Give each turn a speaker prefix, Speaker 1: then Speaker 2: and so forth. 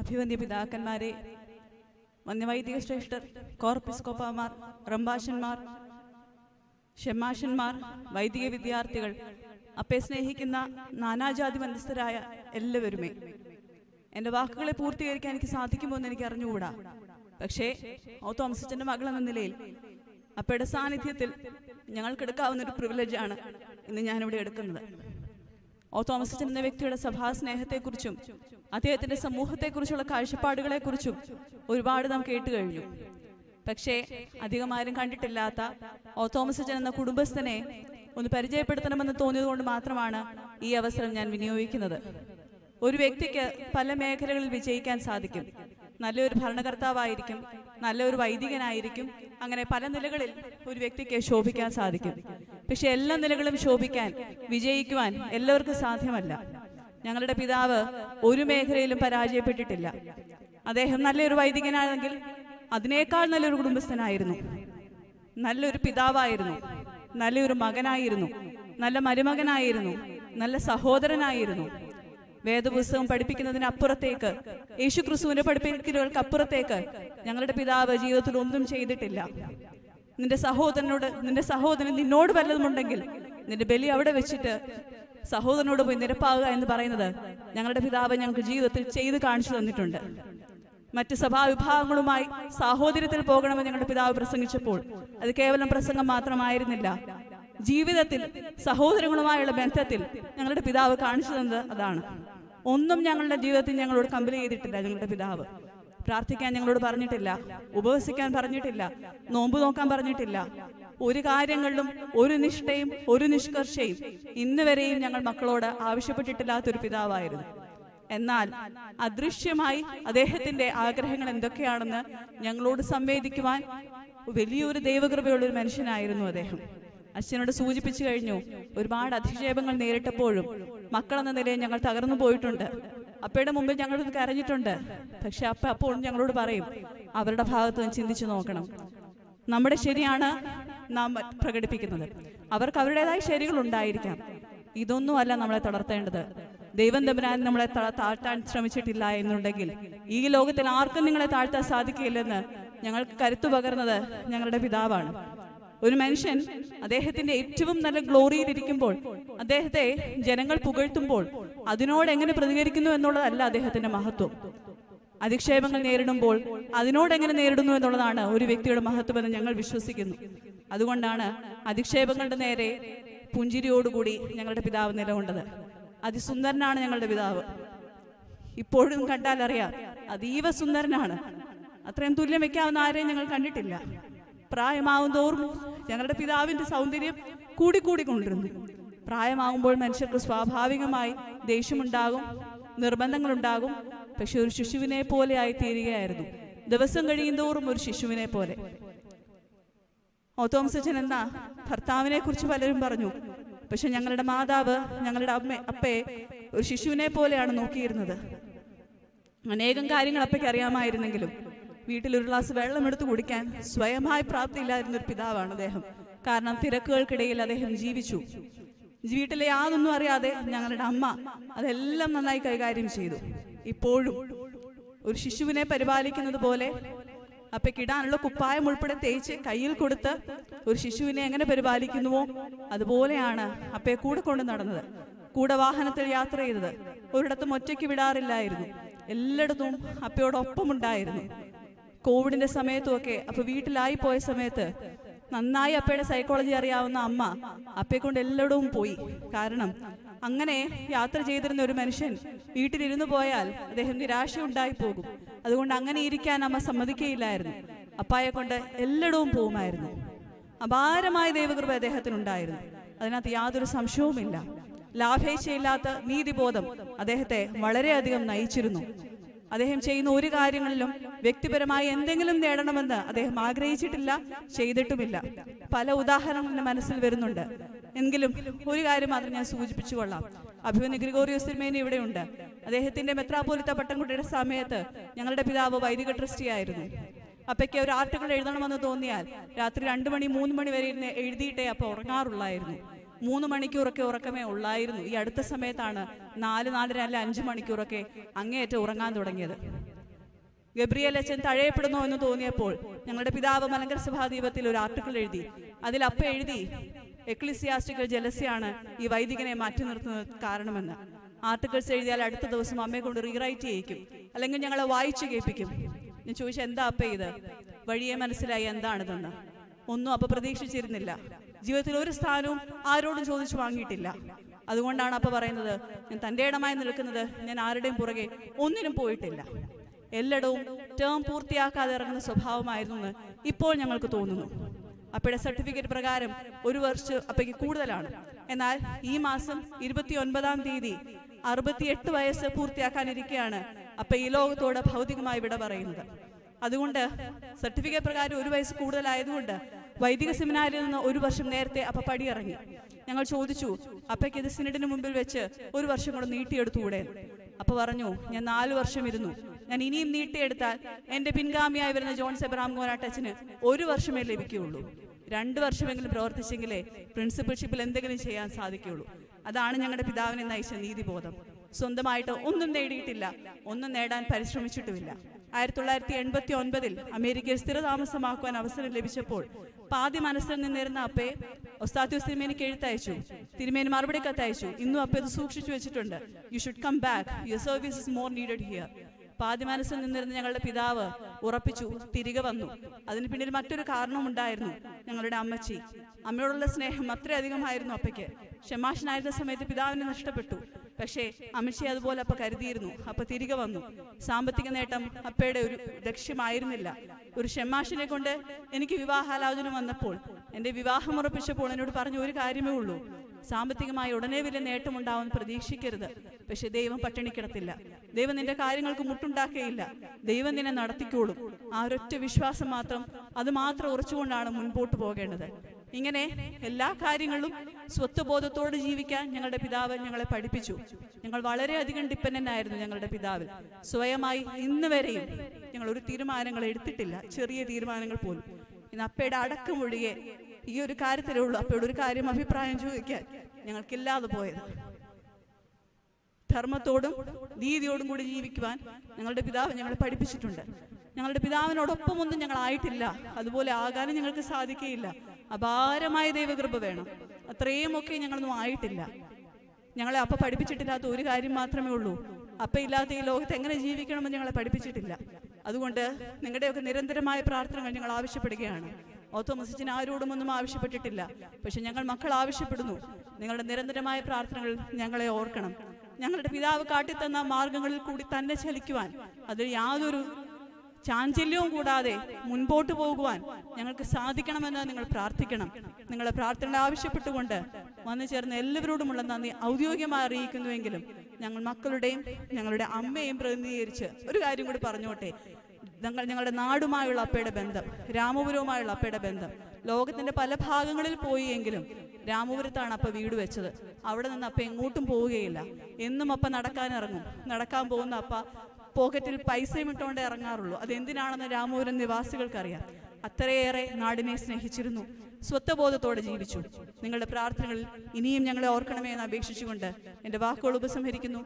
Speaker 1: അഭിവന്യ പിതാക്കന്മാരെ വന്യവൈദിക ശ്രേഷ്ഠർ കോർപ്പിസ്കോപ്പമാർ റംബാഷന്മാർ ഷെമാഷന്മാർ വൈദിക വിദ്യാർത്ഥികൾ അപ്പെ സ്നേഹിക്കുന്ന നാനാജാതി ബന്ധസ്ഥരായ എല്ലാവരുമേ. എന്റെ വാക്കുകളെ പൂർത്തീകരിക്കാൻ എനിക്ക് സാധിക്കുമോ എന്ന് എനിക്ക് അറിഞ്ഞുകൂടാ. പക്ഷേ ഓ തോമസച്ചന്റെ മകൾ എന്ന നിലയിൽ അപ്പയുടെ സാന്നിധ്യത്തിൽ ഞങ്ങൾക്ക് എടുക്കാവുന്ന ഒരു പ്രിവിലേജാണ് ഇന്ന് ഞാനിവിടെ എടുക്കുന്നത്. ഓ തോമസച്ചൻ എന്ന വ്യക്തിയുടെ സഭാ സ്നേഹത്തെക്കുറിച്ചും അദ്ദേഹത്തിന്റെ സമൂഹത്തെക്കുറിച്ചുള്ള കാഴ്ചപ്പാടുകളെക്കുറിച്ചും ഒരുപാട് നാം കേട്ട് കഴിഞ്ഞു. പക്ഷേ ആരും കണ്ടിട്ടില്ലാത്ത ഓ തോമസ് എന്ന കുടുംബസ്ഥനെ ഒന്ന് പരിചയപ്പെടുത്തണമെന്ന് തോന്നിയതുകൊണ്ട് മാത്രമാണ് ഈ അവസരം ഞാൻ വിനിയോഗിക്കുന്നത്. ഒരു വ്യക്തിക്ക് പല മേഖലകളിൽ വിജയിക്കാൻ സാധിക്കും. നല്ലൊരു ഭരണകർത്താവായിരിക്കും നല്ലൊരു വൈദികനായിരിക്കും അങ്ങനെ പല നിലകളിൽ ഒരു വ്യക്തിക്ക് ശോഭിക്കാൻ സാധിക്കും. പക്ഷെ എല്ലാ നിലകളും ശോഭിക്കാൻ വിജയിക്കുവാൻ എല്ലാവർക്കും സാധ്യമല്ല. ഞങ്ങളുടെ പിതാവ് ഒരു മേഖലയിലും പരാജയപ്പെട്ടിട്ടില്ല. അദ്ദേഹം നല്ലൊരു വൈദികനാണെങ്കിൽ അതിനേക്കാൾ നല്ലൊരു കുടുംബസ്ഥനായിരുന്നു. നല്ലൊരു പിതാവായിരുന്നു. നല്ലൊരു മകനായിരുന്നു. നല്ല മരുമകനായിരുന്നു. നല്ല സഹോദരനായിരുന്നു. വേദപുസ്തകം പഠിപ്പിക്കുന്നതിന് അപ്പുറത്തേക്ക് യേശു ക്രിസ്തുവിന്റെ പഠിപ്പിക്കലുകൾക്ക് അപ്പുറത്തേക്ക് ഞങ്ങളുടെ പിതാവ് ജീവിതത്തിൽ ഒന്നും ചെയ്തിട്ടില്ല. നിന്റെ സഹോദരനോട് നിന്റെ സഹോദരൻ നിന്നോട് വല്ലതുമുണ്ടെങ്കിൽ നിന്റെ ബലി അവിടെ വെച്ചിട്ട് സഹോദരനോട് പോയി നിരപ്പാവുക എന്ന് പറയുന്നത് ഞങ്ങളുടെ പിതാവ് ഞങ്ങൾക്ക് ജീവിതത്തിൽ ചെയ്ത് കാണിച്ചു തന്നിട്ടുണ്ട്. മറ്റ് സഭാവിഭാഗങ്ങളുമായി സാഹോദര്യത്തിൽ പോകണമെന്ന് ഞങ്ങളുടെ പിതാവ് പ്രസംഗിച്ചപ്പോൾ അത് കേവലം പ്രസംഗം മാത്രമായിരുന്നില്ല. ജീവിതത്തിൽ സഹോദരങ്ങളുമായുള്ള ബന്ധത്തിൽ ഞങ്ങളുടെ പിതാവ് കാണിച്ചു തന്നത് അതാണ്. ഒന്നും ഞങ്ങളുടെ ജീവിതത്തിൽ ഞങ്ങളോട് കമ്പനി ചെയ്തിട്ടില്ല ഞങ്ങളുടെ പിതാവ്. പ്രാർത്ഥിക്കാൻ ഞങ്ങളോട് പറഞ്ഞിട്ടില്ല ഉപവസിക്കാൻ പറഞ്ഞിട്ടില്ല നോമ്പ് നോക്കാൻ പറഞ്ഞിട്ടില്ല ഒരു കാര്യങ്ങളിലും ഒരു നിഷ്ഠയും ഒരു നിഷ്കർഷയും ഇന്ന് വരെയും ഞങ്ങൾ മക്കളോട് ആവശ്യപ്പെട്ടിട്ടില്ലാത്തൊരു പിതാവായിരുന്നു. എന്നാൽ അദൃശ്യമായി അദ്ദേഹത്തിന്റെ ആഗ്രഹങ്ങൾ എന്തൊക്കെയാണെന്ന് ഞങ്ങളോട് സംവേദിക്കുവാൻ വലിയൊരു ദൈവകൃപയുള്ള ഒരു മനുഷ്യനായിരുന്നു അദ്ദേഹം. അച്ഛനോട് സൂചിപ്പിച്ചു കഴിഞ്ഞു ഒരുപാട് അധിക്ഷേപങ്ങൾ നേരിട്ടപ്പോഴും മക്കൾ എന്ന നിലയിൽ ഞങ്ങൾ തകർന്നു പോയിട്ടുണ്ട്. അപ്പയുടെ മുമ്പിൽ ഞങ്ങൾ കരഞ്ഞിട്ടുണ്ട്. പക്ഷെ അപ്പ അപ്പോൾ ഞങ്ങളോട് പറയും അവരുടെ ഭാഗത്ത് ചിന്തിച്ചു നോക്കണം. നമ്മുടെ ശരിയാണ് നാം പ്രകടിപ്പിക്കുന്നത്. അവർക്ക് അവരുടേതായ ശരികൾ ഉണ്ടായിരിക്കാം. ഇതൊന്നുമല്ല നമ്മളെ തളർത്തേണ്ടത്. ദൈവം തമ്പുരാൻ നമ്മളെ താഴ്ത്താൻ ശ്രമിച്ചിട്ടില്ല എന്നുണ്ടെങ്കിൽ ഈ ലോകത്തിൽ ആർക്കും നിങ്ങളെ താഴ്ത്താൻ സാധിക്കില്ലെന്ന് ഞങ്ങൾക്ക് കരുത്തു പകർന്നത് ഞങ്ങളുടെ പിതാവാണ്. ഒരു മനുഷ്യൻ അദ്ദേഹത്തിന്റെ ഏറ്റവും നല്ല ഗ്ലോറിയിൽ ഇരിക്കുമ്പോൾ അദ്ദേഹത്തെ ജനങ്ങൾ പുകഴ്ത്തുമ്പോൾ അതിനോട് എങ്ങനെ പ്രതികരിക്കുന്നു എന്നുള്ളതല്ല അദ്ദേഹത്തിന്റെ മഹത്വം. അധിക്ഷേപങ്ങൾ നേരിടുമ്പോൾ അതിനോട് എങ്ങനെ നേരിടുന്നു എന്നുള്ളതാണ് ഒരു വ്യക്തിയുടെ മഹത്വം എന്ന് ഞങ്ങൾ വിശ്വസിക്കുന്നു. അതുകൊണ്ടാണ് അധിക്ഷേപങ്ങളുടെ നേരെ പുഞ്ചിരിയോടുകൂടി ഞങ്ങളുടെ പിതാവ് നിലകൊണ്ടത്. അതിസുന്ദരനാണ് ഞങ്ങളുടെ പിതാവ്. ഇപ്പോഴും കണ്ടാൽ അറിയാം അതീവ സുന്ദരനാണ്. അത്രയും തുല്യം വെക്കാവുന്ന ആരെയും ഞങ്ങൾ കണ്ടിട്ടില്ല. പ്രായമാവും തോറും ഞങ്ങളുടെ പിതാവിന്റെ സൗന്ദര്യം കൂടിക്കൂടി കൊണ്ടിരുന്നു പ്രായമാകുമ്പോൾ മനുഷ്യർക്ക് സ്വാഭാവികമായി ദേഷ്യമുണ്ടാകും നിർബന്ധങ്ങളുണ്ടാകും. പക്ഷെ ഒരു ശിശുവിനെ പോലെ ആയി തീരുകയായിരുന്നു ദിവസം കഴിയുന്തോറും ഒരു ശിശുവിനെ പോലെ. ഓത്തോംസച്ചൻ എന്ന ഭർത്താവിനെ കുറിച്ച് പലരും പറഞ്ഞു. പക്ഷെ ഞങ്ങളുടെ മാതാവ് ഞങ്ങളുടെ അമ്മ അപ്പയെ ഒരു ശിശുവിനെ പോലെയാണ് നോക്കിയിരുന്നത്. അനേകം കാര്യങ്ങൾ അപ്പയ്ക്ക് അറിയാമായിരുന്നെങ്കിലും വീട്ടിൽ ഒരു ഗ്ലാസ് വെള്ളം എടുത്തു കുടിക്കാൻ സ്വയമായി പ്രാപ്തിയില്ലായിരുന്ന ഒരു പിതാവാണ് അദ്ദേഹം. കാരണം തിരക്കുകൾക്കിടയിൽ അദ്ദേഹം ജീവിച്ചു. വീട്ടിലെ യാതൊന്നും അറിയാതെ ഞങ്ങളുടെ അമ്മ അതെല്ലാം നന്നായി കൈകാര്യം ചെയ്തു. ഇപ്പോഴും ഒരു ശിശുവിനെ പരിപാലിക്കുന്നത് പോലെ അപ്പയ്ക്ക് കിടാനുള്ള കുപ്പായം ഉൾപ്പെടെ തേച്ച് കയ്യിൽ കൊടുത്ത് ഒരു ശിശുവിനെ എങ്ങനെ പരിപാലിക്കുന്നുവോ അതുപോലെയാണ് അപ്പയെ കൂടെ കൊണ്ട് നടന്നത്. കൂടെ വാഹനത്തിൽ യാത്ര ചെയ്തത്. ഒരിടത്തും ഒറ്റയ്ക്ക് വിടാറില്ലായിരുന്നു. എല്ലായിടത്തും അപ്പയോടൊപ്പം ഉണ്ടായിരുന്നു കോവിഡിന്റെ സമയത്തുമൊക്കെ അപ്പൊ വീട്ടിലായി പോയ സമയത്ത് നന്നായി അപ്പയുടെ സൈക്കോളജി അറിയാവുന്ന അമ്മ അപ്പയെ കൊണ്ട് എല്ലായിടവും പോയി. കാരണം അങ്ങനെ യാത്ര ചെയ്തിരുന്ന ഒരു മനുഷ്യൻ വീട്ടിലിരുന്നു പോയാൽ അദ്ദേഹം നിരാശ ഉണ്ടായി പോകും. അതുകൊണ്ട് അങ്ങനെ ഇരിക്കാൻ അമ്മ സമ്മതിക്കുകയില്ലായിരുന്നു. അപ്പായെ കൊണ്ട് എല്ലായിടവും പോകുമായിരുന്നു. അപാരമായ ദൈവകൃപ അദ്ദേഹത്തിനുണ്ടായിരുന്നു. അതിനകത്ത് യാതൊരു സംശയവുമില്ല. ലാഭേച്ഛയില്ലാത്ത നീതിബോധം അദ്ദേഹത്തെ വളരെയധികം നയിച്ചിരുന്നു. അദ്ദേഹം ചെയ്യുന്ന ഒരു കാര്യങ്ങളിലും വ്യക്തിപരമായി എന്തെങ്കിലും നേടണമെന്ന് അദ്ദേഹം ആഗ്രഹിച്ചിട്ടില്ല ചെയ്തിട്ടുമില്ല. പല ഉദാഹരണങ്ങൾ മനസ്സിൽ വരുന്നുണ്ട്. എങ്കിലും ഒരു കാര്യം മാത്രം ഞാൻ സൂചിപ്പിച്ചു കൊള്ളാം അഭിമന്യ ഗ്രിഗോറിയോസ് തിരുമേനി ഇവിടെയുണ്ട്. അദ്ദേഹത്തിന്റെ മെത്രാപോലിത്ത പട്ടംകുട്ടിയുടെ സമയത്ത് ഞങ്ങളുടെ പിതാവ് വൈദിക ട്രസ്റ്റി ആയിരുന്നു അപ്പയ്ക്ക് ഒരു ആർട്ടിക്കിൾ എഴുതണമെന്ന് തോന്നിയാൽ രാത്രി രണ്ടു മണി മൂന്ന് മണി വരെ ഇരുന്ന് എഴുതിയിട്ടേ അപ്പ ഉറങ്ങാറുള്ളായിരുന്നു. മൂന്ന് മണിക്കൂറൊക്കെ ഉറക്കമേ ഉള്ളായിരുന്നു. ഈ അടുത്ത സമയത്താണ് നാല് നാലര അല്ല അഞ്ച് മണിക്കൂറൊക്കെ അങ്ങേയറ്റം ഉറങ്ങാൻ തുടങ്ങിയത്. ഗബ്രിയൽ അച്ഛൻ തഴയപ്പെടുന്നു എന്ന് തോന്നിയപ്പോൾ ഞങ്ങളുടെ പിതാവ് മലങ്കര സഭാദീപത്തിൽ ഒരു ആർട്ടിക്കിൾ എഴുതി. അതിൽ അപ്പ എഴുതി എക്ലിസിയാസ്റ്റിക്കൽ ജലസ്യാണ് ഈ വൈദികനെ മാറ്റി നിർത്തുന്നത് കാരണമെന്ന്. ആർട്ടിക്കിൾസ് എഴുതിയാൽ അടുത്ത ദിവസം അമ്മയെ കൊണ്ട് റീറൈറ്റ് ചെയ്യിക്കും. അല്ലെങ്കിൽ ഞങ്ങളെ വായിച്ചു കേൾപ്പിക്കും. ഞാൻ ചോദിച്ചു എന്താ അപ്പ ഇത്? വഴിയെ മനസ്സിലായി എന്താണിതെന്ന്? ഒന്നും അപ്പ പ്രതീക്ഷിച്ചിരുന്നില്ല. ജീവിതത്തിൽ ഒരു സ്ഥാനവും ആരോടും ചോദിച്ചു വാങ്ങിയിട്ടില്ല. അതുകൊണ്ടാണ് അപ്പ പറയുന്നത് ഞാൻ തന്റെ ഇടമായി നിൽക്കുന്നത് ഞാൻ ആരുടെയും പുറകെ ഒന്നിനും പോയിട്ടില്ല. എല്ലായിടവും ടേം പൂർത്തിയാക്കാതെ ഇറങ്ങുന്ന സ്വഭാവമായിരുന്നു ഇപ്പോൾ ഞങ്ങൾക്ക് തോന്നുന്നു. അപ്പയുടെ സർട്ടിഫിക്കറ്റ് പ്രകാരം ഒരു വർഷം അപ്പയ്ക്ക് കൂടുതലാണ്. എന്നാൽ ഈ മാസം ഇരുപത്തി ഒൻപതാം തീയതി അറുപത്തിയെട്ട് വയസ്സ് പൂർത്തിയാക്കാനിരിക്കെയാണ് അപ്പ ഈ ലോകത്തോട് ഭൗതികമായി വിട പറയുന്നത്. അതുകൊണ്ട് സർട്ടിഫിക്കറ്റ് പ്രകാരം ഒരു വയസ്സ് കൂടുതലായതുകൊണ്ട് വൈദിക സെമിനാരിൽ നിന്ന് ഒരു വർഷം നേരത്തെ അപ്പ പടിയിറങ്ങി. ഞങ്ങൾ ചോദിച്ചു അപ്പയ്ക്ക് ഇത് സിനഡിന് മുമ്പിൽ വെച്ച് ഒരു വർഷം കൂടെ നീട്ടിയെടുത്തുകൂടെ അപ്പ പറഞ്ഞു ഞാൻ നാല് വർഷം ഇരുന്നു. ഞാൻ ഇനിയും നീട്ടിയെടുത്താൽ എന്റെ പിൻഗാമിയായി വരുന്ന ജോൺ സെബറാം കോനാട്ടച്ചന് ഒരു വർഷമേ ലഭിക്കുകയുള്ളൂ. രണ്ട് വർഷമെങ്കിലും പ്രവർത്തിച്ചെങ്കിലേ പ്രിൻസിപ്പൽഷിപ്പിൽ എന്തെങ്കിലും ചെയ്യാൻ സാധിക്കുകയുള്ളൂ. അതാണ് ഞങ്ങളുടെ പിതാവിനെ നയിച്ച നീതിബോധം. സ്വന്തമായിട്ട് ഒന്നും നേടിയിട്ടില്ല ഒന്നും നേടാൻ പരിശ്രമിച്ചിട്ടുമില്ല. ആയിരത്തി തൊള്ളായിരത്തി എൺപത്തി ഒൻപതിൽ അമേരിക്കയിൽ സ്ഥിരതാമസമാക്കുവാൻ അവസരം ലഭിച്ചപ്പോൾ പാതി മനസ്സിൽ നിന്നിരുന്ന അപ്പയെ ഒസ്താത്യോസ് തിരുമേനിക്ക് എഴുത്തയച്ചു. തിരുമേനി മറുപടി കത്തയച്ചു ഇന്നും അപ്പ ഇത് സൂക്ഷിച്ചു വെച്ചിട്ടുണ്ട്. You should come back your service is more needed here പാതി മനസ്സിൽ നിന്നിരുന്ന ഞങ്ങളുടെ പിതാവ് ഉറപ്പിച്ചു തിരികെ വന്നു. അതിന് പിന്നിൽ മറ്റൊരു കാരണമുണ്ടായിരുന്നു ഞങ്ങളുടെ അമ്മച്ചി. അമ്മയോടുള്ള സ്നേഹം അത്രയധികമായിരുന്നു അപ്പയ്ക്ക്. ഷമാഷനായിരുന്ന സമയത്ത് പിതാവിനെ നഷ്ടപ്പെട്ടു. പക്ഷേ അമ്മച്ചി അതുപോലെ അപ്പ കരുതിയിരുന്നു. അപ്പ തിരികെ വന്നു. സാമ്പത്തിക നേട്ടം അപ്പയുടെ ഒരു ലക്ഷ്യമായിരുന്നില്ല. ഒരു ഷെമാഷിനെ കൊണ്ട് എനിക്ക് വിവാഹാലോചന വന്നപ്പോൾ എന്റെ വിവാഹം ഉറപ്പിച്ചപ്പോൾ എന്നോട് പറഞ്ഞ ഒരു കാര്യമേ ഉള്ളൂ. സാമ്പത്തികമായി ഉടനെ വലിയ നേട്ടമുണ്ടാവുമെന്ന് പ്രതീക്ഷിക്കരുത്. പക്ഷെ ദൈവം പട്ടിണിക്കിടത്തില്ല. ദൈവം നിന്റെ കാര്യങ്ങൾക്ക് മുട്ടുണ്ടാക്കുകയില്ല. ദൈവം നിന്നെ നടത്തിക്കോളും. ആ ഒരൊറ്റ വിശ്വാസം മാത്രം അത് മാത്രം ഉറച്ചുകൊണ്ടാണ് മുൻപോട്ട് പോകേണ്ടത്. ഇങ്ങനെ എല്ലാ കാര്യങ്ങളും സ്വത്വബോധത്തോട് ജീവിക്കാൻ ഞങ്ങളുടെ പിതാവ് ഞങ്ങളെ പഠിപ്പിച്ചു. ഞങ്ങൾ വളരെയധികം ഡിപ്പെൻഡന്റ് ആയിരുന്നു ഞങ്ങളുടെ പിതാവിൽ. സ്വയമായി ഇന്ന് വരെയും ഞങ്ങൾ ഒരു തീരുമാനങ്ങൾ എടുത്തിട്ടില്ല. ചെറിയ തീരുമാനങ്ങൾ പോലും. ഇന്ന് അപ്പയുടെ അടക്കമൊഴികെ ഈ ഒരു കാര്യത്തിലേ ഉള്ളൂ. അപ്പോൾ ഒരു കാര്യം അഭിപ്രായം ചോദിക്കാൻ. ഞങ്ങൾക്കില്ലാതെ പോയത്. ധർമ്മത്തോടും നീതിയോടും കൂടി ജീവിക്കുവാൻ ഞങ്ങളുടെ പിതാവ് ഞങ്ങളെ പഠിപ്പിച്ചിട്ടുണ്ട്. ഞങ്ങളുടെ പിതാവിനോടൊപ്പം ഒന്നും ഞങ്ങൾ ആയിട്ടില്ല അതുപോലെ ആകാനും ഞങ്ങൾക്ക് സാധിക്കുകയില്ല. അപാരമായ ദൈവകൃപ വേണം. അത്രയും ഒക്കെ ഞങ്ങളൊന്നും ആയിട്ടില്ല. ഞങ്ങളെ അപ്പ പഠിപ്പിച്ചിട്ടില്ലാത്ത ഒരു കാര്യം മാത്രമേ ഉള്ളൂ. അപ്പ ഇല്ലാത്ത ഈ ലോകത്ത് എങ്ങനെ ജീവിക്കണമെന്ന് ഞങ്ങളെ പഠിപ്പിച്ചിട്ടില്ല. അതുകൊണ്ട് നിങ്ങളുടെയൊക്കെ നിരന്തരമായ പ്രാർത്ഥനകൾ ഞങ്ങൾ ആവശ്യപ്പെടുകയാണ്. ഓത്തോമസിച്ചിന് ആരോടും ഒന്നും ആവശ്യപ്പെട്ടിട്ടില്ല. പക്ഷെ ഞങ്ങൾ മക്കൾ ആവശ്യപ്പെടുന്നു. നിങ്ങളുടെ നിരന്തരമായ പ്രാർത്ഥനകൾ ഞങ്ങളെ ഓർക്കണം. ഞങ്ങളുടെ പിതാവ് കാട്ടിത്തന്ന മാർഗങ്ങളിൽ കൂടി തന്നെ ചലിക്കുവാൻ അതിൽ യാതൊരു ചാഞ്ചല്യവും കൂടാതെ മുൻപോട്ട് പോകുവാൻ ഞങ്ങൾക്ക് സാധിക്കണമെന്ന് നിങ്ങൾ പ്രാർത്ഥിക്കണം. നിങ്ങളുടെ പ്രാർത്ഥന ആവശ്യപ്പെട്ടുകൊണ്ട് വന്നു ചേർന്ന എല്ലാവരോടുമുള്ള നന്ദി ഔദ്യോഗികമായി അറിയിക്കുന്നുവെങ്കിലും ഞങ്ങൾ മക്കളുടെയും ഞങ്ങളുടെ അമ്മയെയും പ്രതിനിധീകരിച്ച് ഒരു കാര്യം കൂടി പറഞ്ഞോട്ടെ. ഞങ്ങൾ ഞങ്ങളുടെ നാടുമായുള്ള അപ്പയുടെ ബന്ധം രാമപുരവുമായുള്ള അപ്പയുടെ ബന്ധം. ലോകത്തിന്റെ പല ഭാഗങ്ങളിൽ പോയി എങ്കിലും രാമപുരത്താണ് അപ്പ വീട് വെച്ചത്. അവിടെ നിന്ന് അപ്പ എങ്ങോട്ടും പോവുകയില്ല. എന്നും അപ്പ നടക്കാനിറങ്ങും നടക്കാൻ പോകുന്ന അപ്പ പോക്കറ്റിൽ പൈസയും ഇട്ടുകൊണ്ട് ഇറങ്ങാറുള്ളൂ. അതെന്തിനാണെന്ന് രാമപുരം നിവാസികൾക്കറിയാം. അത്രയേറെ നാടിനെ സ്നേഹിച്ചിരുന്നു. സ്വത്വബോധത്തോടെ ജീവിച്ചു. നിങ്ങളുടെ പ്രാർത്ഥനകൾ ഇനിയും ഞങ്ങളെ ഓർക്കണമേ എന്ന് അപേക്ഷിച്ചുകൊണ്ട് എന്റെ വാക്കുകൾ ഉപസംഹരിക്കുന്നു.